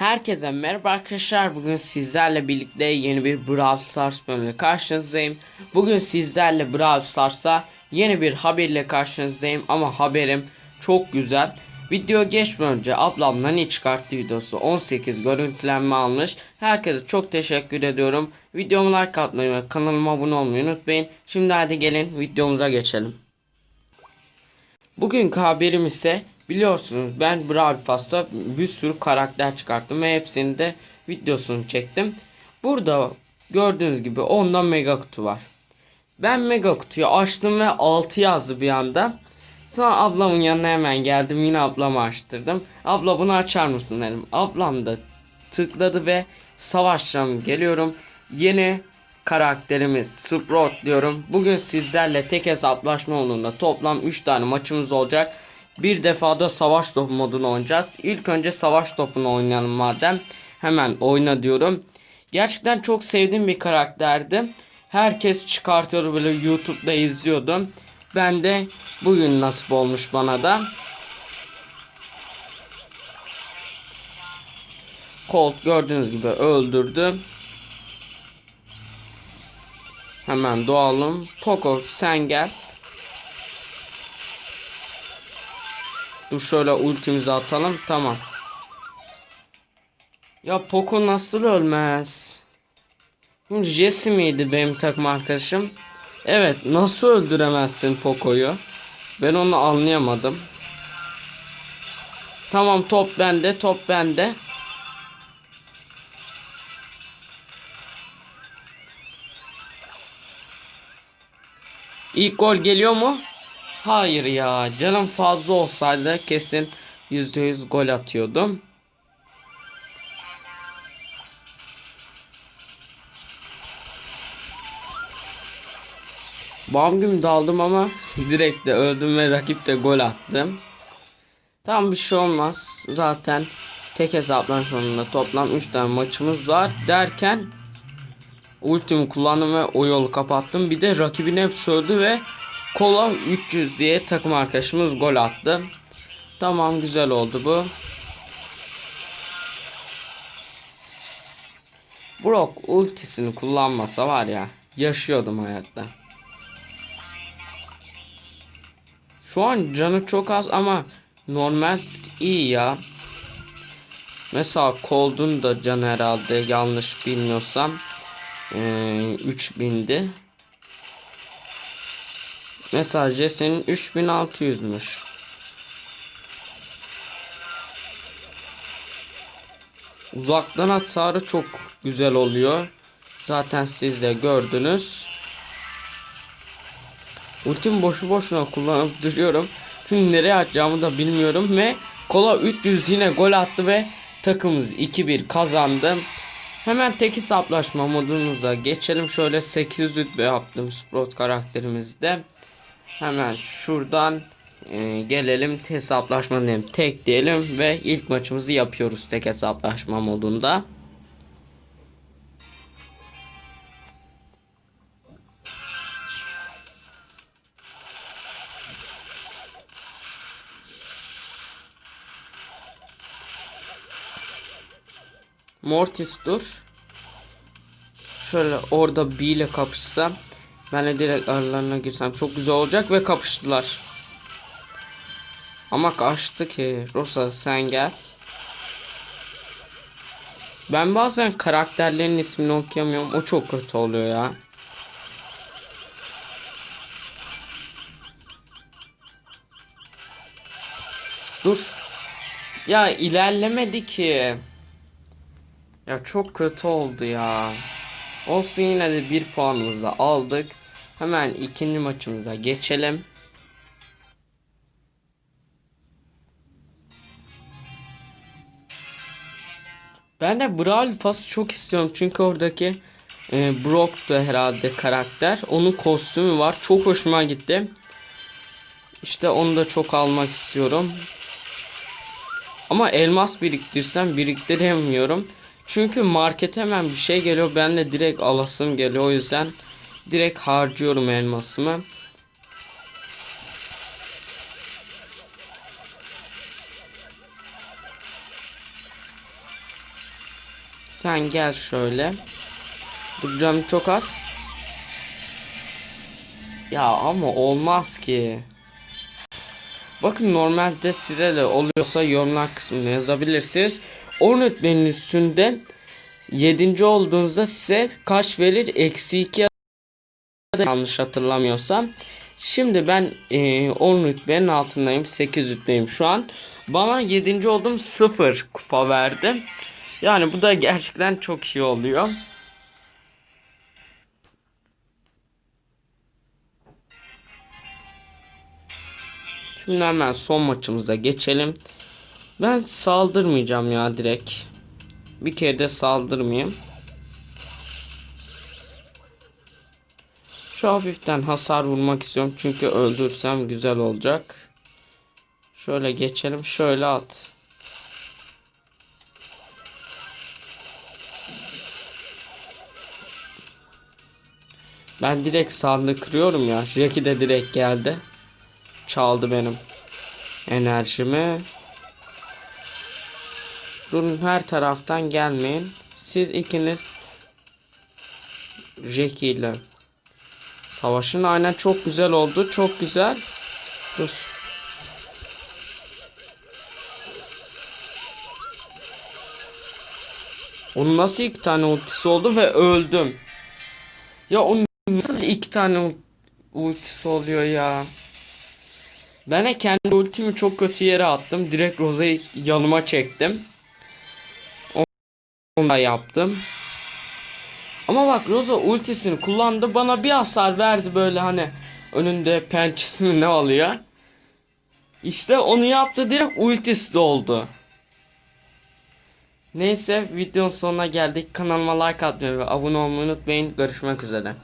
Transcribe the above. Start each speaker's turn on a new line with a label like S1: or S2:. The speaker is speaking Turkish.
S1: Herkese merhaba arkadaşlar. Bugün sizlerle birlikte yeni bir Brawl Stars bölümüyle karşınızdayım. Bugün sizlerle Brawl Stars'a yeni bir haberle karşınızdayım ama haberim çok güzel. Video geçmeden önce ablam Nani çıkarttı videosu 18 görüntülenme almış. Herkese çok teşekkür ediyorum. Videomu like atmayı ve kanalıma abone olmayı unutmayın. Şimdi hadi gelin videomuza geçelim. Bugünkü haberim ise biliyorsunuz ben Brawl Pass'ta bir sürü karakter çıkarttım ve hepsini de videosunu çektim. Burada gördüğünüz gibi ondan mega kutu var. Ben mega kutuyu açtım ve 6 yazdı bir anda. Sonra ablamın yanına hemen geldim yine ablamı açtırdım. Abla bunu açar mısın dedim. Ablam da tıkladı ve savaşacağım geliyorum. Yeni karakterimiz Sprout diyorum. Bugün sizlerle tek hesaplaşma yolunda toplam 3 tane maçımız olacak. Bir defada savaş topu modunu oynayacağız. İlk önce savaş topunu oynayalım madem. Hemen oyna diyorum. Gerçekten çok sevdiğim bir karakterdi. Herkes çıkartıyordu böyle YouTube'da izliyordum. Ben de bugün nasip olmuş bana da. Colt gördüğünüz gibi öldürdü. Hemen doğalım. Poco sen gel. Dur şöyle ultimizi atalım. Tamam. Ya Poco nasıl ölmez? Jesse miydi benim takım arkadaşım? Evet nasıl öldüremezsin Poco'yu? Ben onu anlayamadım. Tamam top bende top bende. İlk gol geliyor mu? Hayır ya. Canım fazla olsaydı kesin %100 gol atıyordum. Bam güm daldım ama direkt de öldüm ve rakip de gol attım. Tam bir şey olmaz. Zaten tek hesaplaşmanında toplam 3 tane maçımız var derken ultimi kullandım ve o yolu kapattım. Bir de rakibin hep öldü ve kola 300 diye takım arkadaşımız gol attı. Tamam güzel oldu bu. Brock ultisini kullanmasa var ya yaşıyordum hayatta. Şu an canı çok az ama normal iyi ya. Mesela Cold'un da canı herhalde yanlış bilmiyorsam ee, 3000'di. Mesela Jesse'nin 3600'müş. Uzaktan hasarı çok güzel oluyor. Zaten siz de gördünüz. Ultim boşu boşuna kullanıp duruyorum. Nereye atacağımı da bilmiyorum ve Kola 300 yine gol attı ve takımımız 2-1 kazandı. Hemen tek hesaplaşma modumuza geçelim. Şöyle 800 rütbe yaptım Sprout karakterimizde. Hemen şuradan e, gelelim hesaplaşma diyelim. Tek diyelim ve ilk maçımızı yapıyoruz tek hesaplaşma modunda. Mortis dur. Şöyle orada B ile kapışsam. Ben de direkt aralarına girsem çok güzel olacak ve kapıştılar. Ama kaçtı ki. Rosa sen gel. Ben bazen karakterlerin ismini okuyamıyorum. O çok kötü oluyor ya. Dur. Ya ilerlemedi ki. Ya çok kötü oldu ya. Olsun yine de bir puanımızı aldık. Hemen ikinci maçımıza geçelim. Ben de Brawl Pass'ı çok istiyorum çünkü oradaki e, Brock da herhalde karakter. Onun kostümü var. Çok hoşuma gitti. İşte onu da çok almak istiyorum. Ama elmas biriktirsem biriktiremiyorum. Çünkü market hemen bir şey geliyor. Ben de direkt alasım geliyor. O yüzden direkt harcıyorum elmasımı. Sen gel şöyle. Dur canım çok az. Ya ama olmaz ki. Bakın normalde size de oluyorsa yorumlar kısmına yazabilirsiniz. 10 rütbenin üstünde 7. olduğunuzda size kaç verir? Eksi 2 yanlış hatırlamıyorsam. Şimdi ben e, 10 rütbenin altındayım. 8 rütbeyim şu an. Bana 7. oldum 0 kupa verdi. Yani bu da gerçekten çok iyi oluyor. Şimdi hemen son maçımıza geçelim. Ben saldırmayacağım ya direkt. Bir kere de saldırmayayım. Şu hafiften hasar vurmak istiyorum çünkü öldürsem güzel olacak. Şöyle geçelim. Şöyle at. Ben direkt sandık kırıyorum ya. Jackie de direkt geldi. Çaldı benim enerjimi. Durun her taraftan gelmeyin. Siz ikiniz Jackie ile Savaşın aynen çok güzel oldu. Çok güzel. Dur. Onun nasıl iki tane ultisi oldu ve öldüm. Ya onun nasıl iki tane ul- ultisi oluyor ya. Ben de kendi ultimi çok kötü yere attım. Direkt Rose'yi yanıma çektim. Onu da yaptım. Ama bak Rosa ultisini kullandı bana bir hasar verdi böyle hani önünde pençesi mi ne alıyor. İşte onu yaptı direkt ultisi doldu. Neyse videonun sonuna geldik. Kanalıma like atmayı ve abone olmayı unutmayın. Görüşmek üzere.